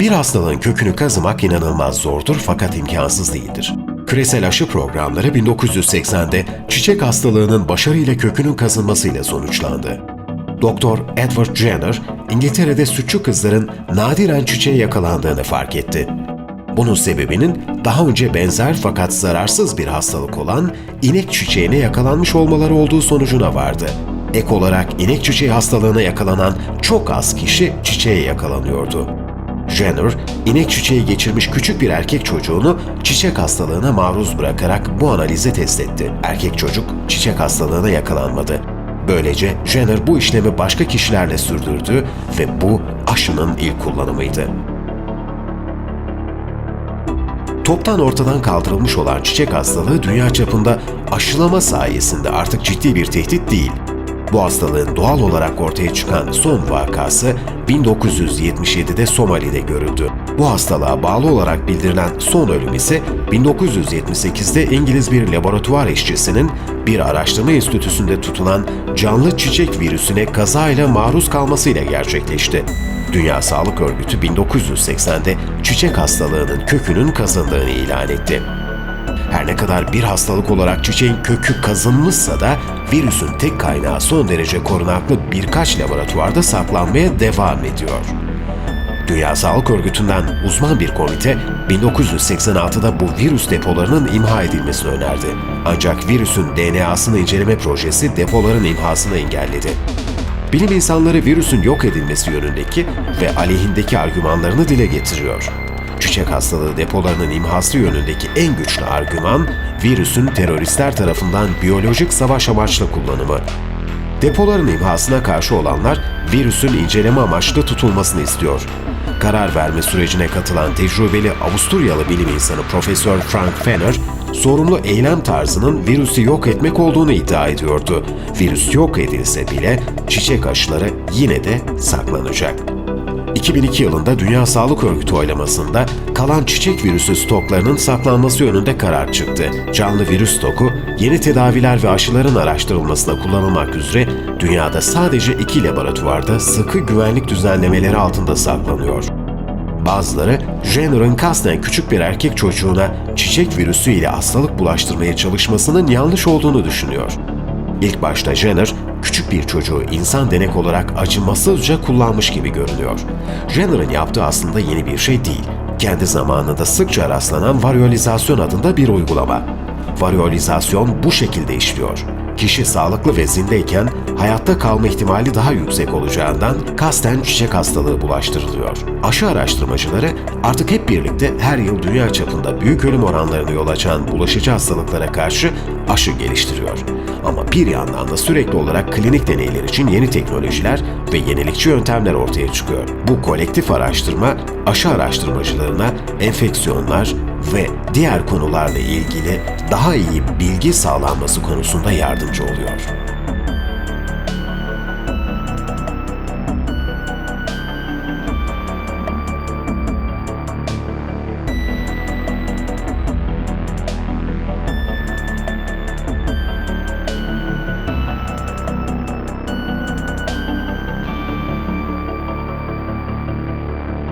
Bir hastalığın kökünü kazımak inanılmaz zordur fakat imkansız değildir. Küresel aşı programları 1980'de çiçek hastalığının başarıyla kökünün kazınmasıyla sonuçlandı. Doktor Edward Jenner, İngiltere'de sütçü kızların nadiren çiçeğe yakalandığını fark etti. Bunun sebebinin daha önce benzer fakat zararsız bir hastalık olan inek çiçeğine yakalanmış olmaları olduğu sonucuna vardı. Ek olarak inek çiçeği hastalığına yakalanan çok az kişi çiçeğe yakalanıyordu. Jenner, inek çiçeği geçirmiş küçük bir erkek çocuğunu çiçek hastalığına maruz bırakarak bu analize test etti. Erkek çocuk çiçek hastalığına yakalanmadı. Böylece Jenner bu işlemi başka kişilerle sürdürdü ve bu aşının ilk kullanımıydı. Toptan ortadan kaldırılmış olan çiçek hastalığı dünya çapında aşılama sayesinde artık ciddi bir tehdit değil. Bu hastalığın doğal olarak ortaya çıkan son vakası 1977'de Somali'de görüldü. Bu hastalığa bağlı olarak bildirilen son ölüm ise 1978'de İngiliz bir laboratuvar işçisinin bir araştırma enstitüsünde tutulan canlı çiçek virüsüne kazayla maruz kalmasıyla gerçekleşti. Dünya Sağlık Örgütü 1980'de çiçek hastalığının kökünün kazındığını ilan etti. Her ne kadar bir hastalık olarak çiçeğin kökü kazınmışsa da virüsün tek kaynağı son derece korunaklı birkaç laboratuvarda saklanmaya devam ediyor. Dünya Sağlık Örgütü'nden uzman bir komite 1986'da bu virüs depolarının imha edilmesini önerdi. Ancak virüsün DNA'sını inceleme projesi depoların imhasını engelledi. Bilim insanları virüsün yok edilmesi yönündeki ve aleyhindeki argümanlarını dile getiriyor. Çiçek hastalığı depolarının imhası yönündeki en güçlü argüman, virüsün teröristler tarafından biyolojik savaş amaçlı kullanımı. Depoların imhasına karşı olanlar virüsün inceleme amaçlı tutulmasını istiyor. Karar verme sürecine katılan tecrübeli Avusturyalı bilim insanı Profesör Frank Fenner, sorumlu eylem tarzının virüsü yok etmek olduğunu iddia ediyordu. Virüs yok edilse bile çiçek aşıları yine de saklanacak. 2002 yılında Dünya Sağlık Örgütü oylamasında kalan çiçek virüsü stoklarının saklanması yönünde karar çıktı. Canlı virüs stoku yeni tedaviler ve aşıların araştırılmasına kullanılmak üzere dünyada sadece iki laboratuvarda sıkı güvenlik düzenlemeleri altında saklanıyor. Bazıları Jenner'ın kasten küçük bir erkek çocuğuna çiçek virüsü ile hastalık bulaştırmaya çalışmasının yanlış olduğunu düşünüyor. İlk başta Jenner, küçük bir çocuğu insan denek olarak acımasızca kullanmış gibi görünüyor. Jenner'ın yaptığı aslında yeni bir şey değil. Kendi zamanında sıkça rastlanan varyolizasyon adında bir uygulama. Varyolizasyon bu şekilde işliyor. Kişi sağlıklı ve zindeyken hayatta kalma ihtimali daha yüksek olacağından kasten çiçek hastalığı bulaştırılıyor. Aşı araştırmacıları artık hep birlikte her yıl dünya çapında büyük ölüm oranlarını yol açan bulaşıcı hastalıklara karşı aşı geliştiriyor. Ama bir yandan da sürekli olarak klinik deneyler için yeni teknolojiler ve yenilikçi yöntemler ortaya çıkıyor. Bu kolektif araştırma aşı araştırmacılarına enfeksiyonlar ve diğer konularla ilgili daha iyi bilgi sağlanması konusunda yardımcı oluyor.